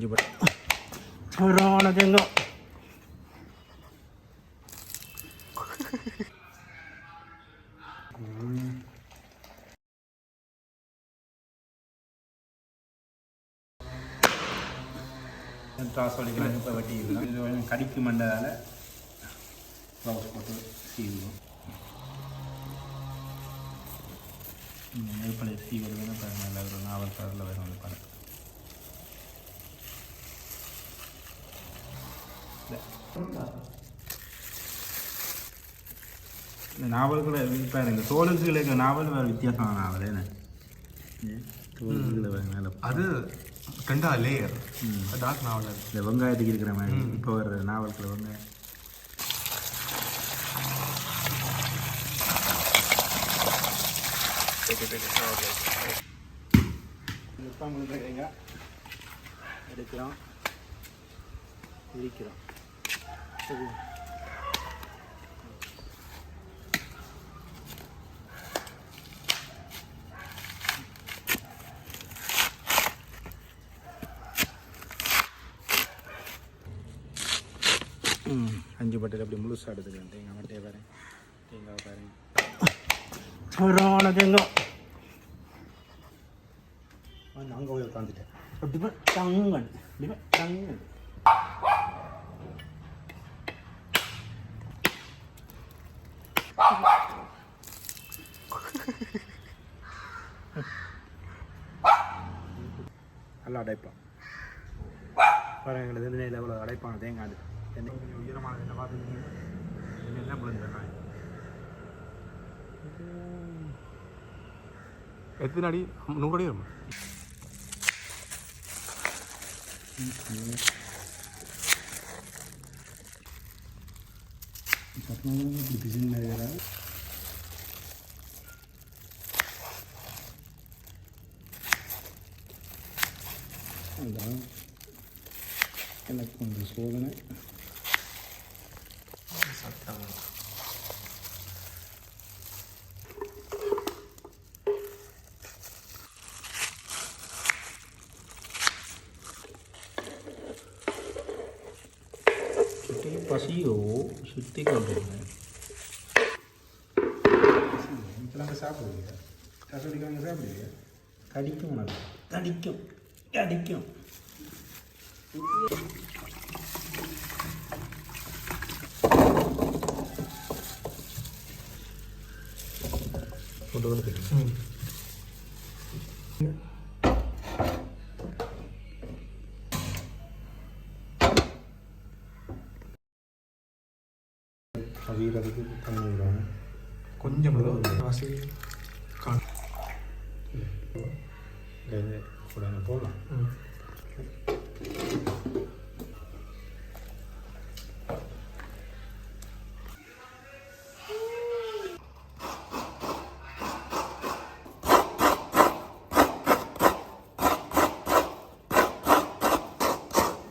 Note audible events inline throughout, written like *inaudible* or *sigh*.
அஞ்சு பட் சூடான தேங்காய் ட்ராஸ் வலிக்கலாம் இப்போ இது கொஞ்சம் கடிக்கு மண்டதால் க்ளவுஸ் போட்டு சீவுவோம். நெருப்பலை சீவது வேணும் இப்போ நல்ல நாவல் கலரில் வேணும் அந்த படம். இந்த நாவல்களை இப்போ இந்த தோலுக்குள்ள இருக்கிற நாவல் வேறு வித்தியாசமான நாவல் என்ன? அது ரெண்டா லேயர் டார்க் நாவல் இந்த வெங்காயத்துக்கு இருக்கிற மாதிரி. இப்போ வர்ற நாவல்கள் வெங்காயம் எடுக்கிறோம். பிரிக்கிறோம். சரி. அஞ்சு பட்டையில் அப்படி முழுசாக எடுத்துக்கலாம் தேங்காய் மட்டையை பாருங்க. தேங்காய் பாருங்க. சூடான தேங்காய். அங்கே போய் உட்காந்துட்டேன் அப்படி தங்கன் அப்படி தங்கன் போய் டங்கன் நல்லா அடைப்பான் பாருங்க எங்களுக்கு இந்த எவ்வளோ அடைப்பான் தேங்காய் என்ன கொஞ்சம் உயரமான என்ன பார்த்துருக்கீங்க என்ன என்ன விழுந்துருக்காங்க எத்தனை அடி நூறு அடி வரும் அதான் எனக்கு கொஞ்சம் சோதனை. பசியோ சுற்றி கொண்டிருந்தேன் இப்பெல்லாம் சாப்பிடுவீங்க கசடிக்காங்க சாப்பிடுவீங்க கடிக்கும் உனக்கு கடிக்கும் கடிக்கும் 넣어도 되겠 응. 가위라도 당뇨라는 కొంచెం రాసి కా నేను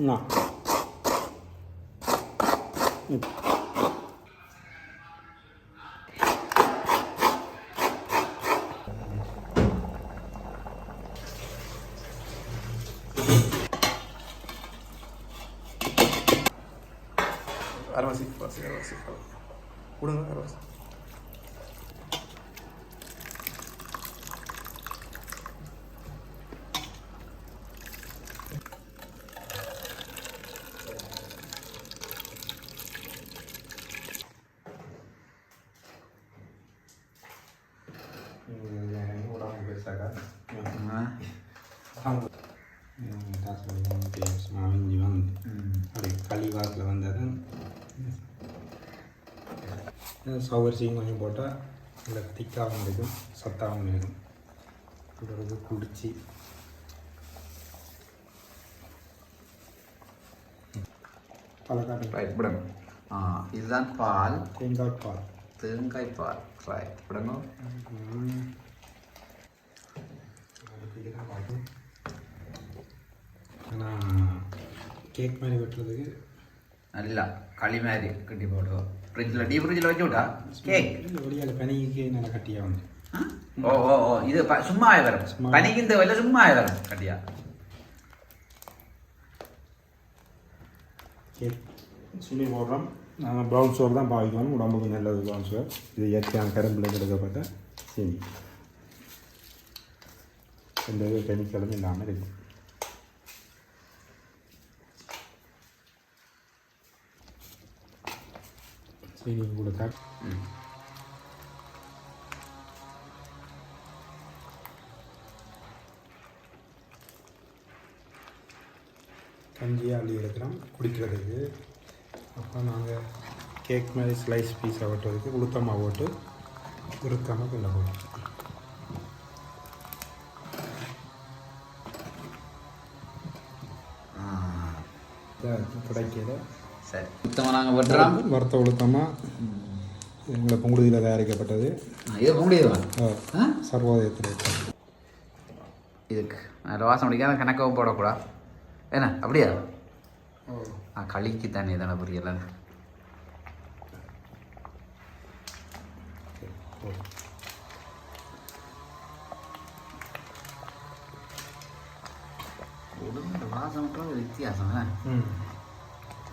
No. Algo así, algo así, algo así. Uno, algo así. அப்படி கழிவாக்கில் வந்தது சவரிசியும் கொஞ்சம் போட்டால் நல்லா திக்காகவும் இருக்கும் சத்தாகவும் இருக்கும் பிறகு குடிச்சு பழக்காட்டு ரைட் ஆ இதுதான் பால் தேங்காய் பால் தேங்காய் பால் ரைட் விடுங்க ஆனால் கேக் மாதிரி வெட்டுறதுக்கு நல்லா களி மாதிரி கட்டி போடுவோம் ஃப்ரிட்ஜில் டீப் ஃப்ரிட்ஜில் வச்சு விட்டா கேக் வெளியால் பனிக்கு நல்லா கட்டியாக வந்து ஓ ஓ ஓ இது ப- சும்மாவே வரும் சும்மா. பனிக்கு இந்த வெளில சும்மாவே வரும் கட்டியா கேக் சீனி போடுறோம் நாங்கள் ப்ரௌன் சோறு தான் பாவிக்கணும் உடம்புக்கு நல்லது ப்ரௌன் சோறு இது இயற்கையான கரும்பில் எடுக்கப்பட்ட சீனி எந்த வித கெமிக்கலும் இல்லாமல் இருக்கும் சீனி கொடுத்தா கஞ்சியாக அள்ளி எடுக்கிறோம் குடிக்கிறதுக்கு அப்புறம் நாங்கள் கேக் மாதிரி ஸ்லைஸ் பீஸாக ஓட்டுறதுக்கு உளுத்தமாக ஓட்டு உருத்தமாக கொண்டு போகிறோம் கிடைக்கிற சரி. சுத்தமாக நாங்கள் வெட்டுறோம். வறுத்த உளுத்தமாக எங்களை பொங்குதியில் தயாரிக்கப்பட்டது. இது ஆ, சர்வோதயத்தில். இதுக்கு அதில் வாசம் பிடிக்காத கணக்காகவும் போடக்கூடாது என்ன அப்படியா? ஆ களிக்கு தானே தானே புரியல மட்டும் ஒரு வித்தியாசம் என்ன? ம்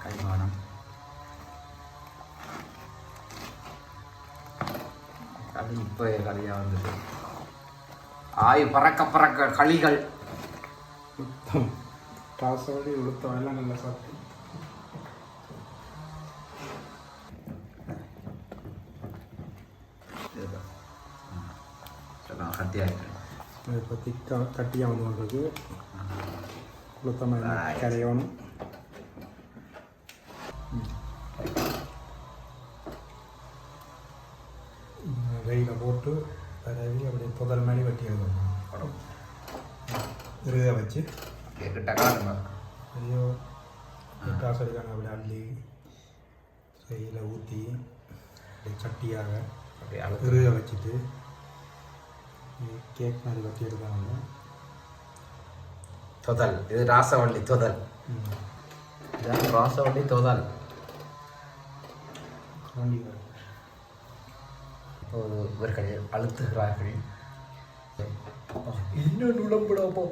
களிமானம் களி இப்போ களியாக வந்துட்டு ஆய் பறக்க பறக்க களிகள் காசோடி உளுத்தம் எல்லாம் நல்லா சாப்பிட்டு திக்காக கட்டியாக வந்து உளுத்தமாக கரையணும் வெயில போட்டு பரவி அப்படியே புதல் மாதிரி வெட்டி எடுக்கணும் இருக வச்சு ஐயோ காசு எடுக்காங்க அப்படி அள்ளி கையில் ஊற்றி அப்படியே சட்டியாக அப்படியே இருக வச்சுட்டு கேக் மாதிரி வெட்டி எடுக்காங்க தொதல். இது ராசவள்ளி தொதல். இதான் ராசவள்ளி தொதல். இப்போது இவர்கள் அழுத்துகிறார்கள். இன்னும் உடம்புடாப்போ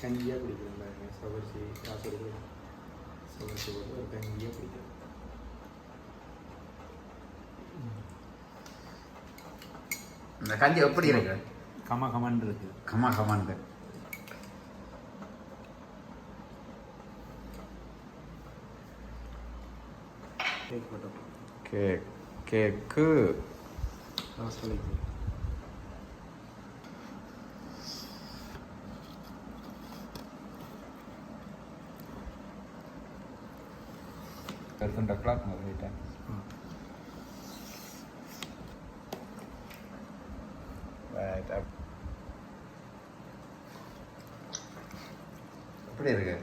கஞ்சியாக குடிக்கிறேன் சவரிசி காசு சவரிசி போட்டு ஒரு கஞ்சியாக குடிக்கிறேன். இந்த கஞ்சி எப்படி இருக்கு? கம கமன் இருக்கு கமா கமாண்டு கேக் மட்டும் கேக் கேக்கு மாதிரி டைம் ரைட் எப்படி இருக்கு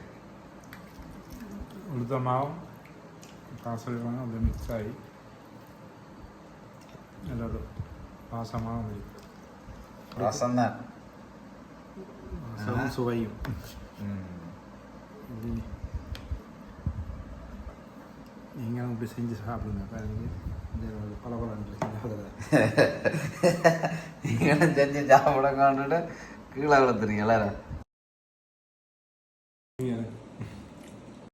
உளுத்த மாவு காசு வைப்பாங்க அப்படியே மிக்ஸ் ஆகி நல்ல பாசமாக இருக்கு ரசம் தான் சுவையும் இது நீங்களும் இப்படி செஞ்சு சாப்பிடுங்க. பாருங்க. இந்த *laughs* நீங்களும் செஞ்சு சாப்பிடங்கன்னுட்டு கீழே வளர்த்துறீங்க எல்லாரும்.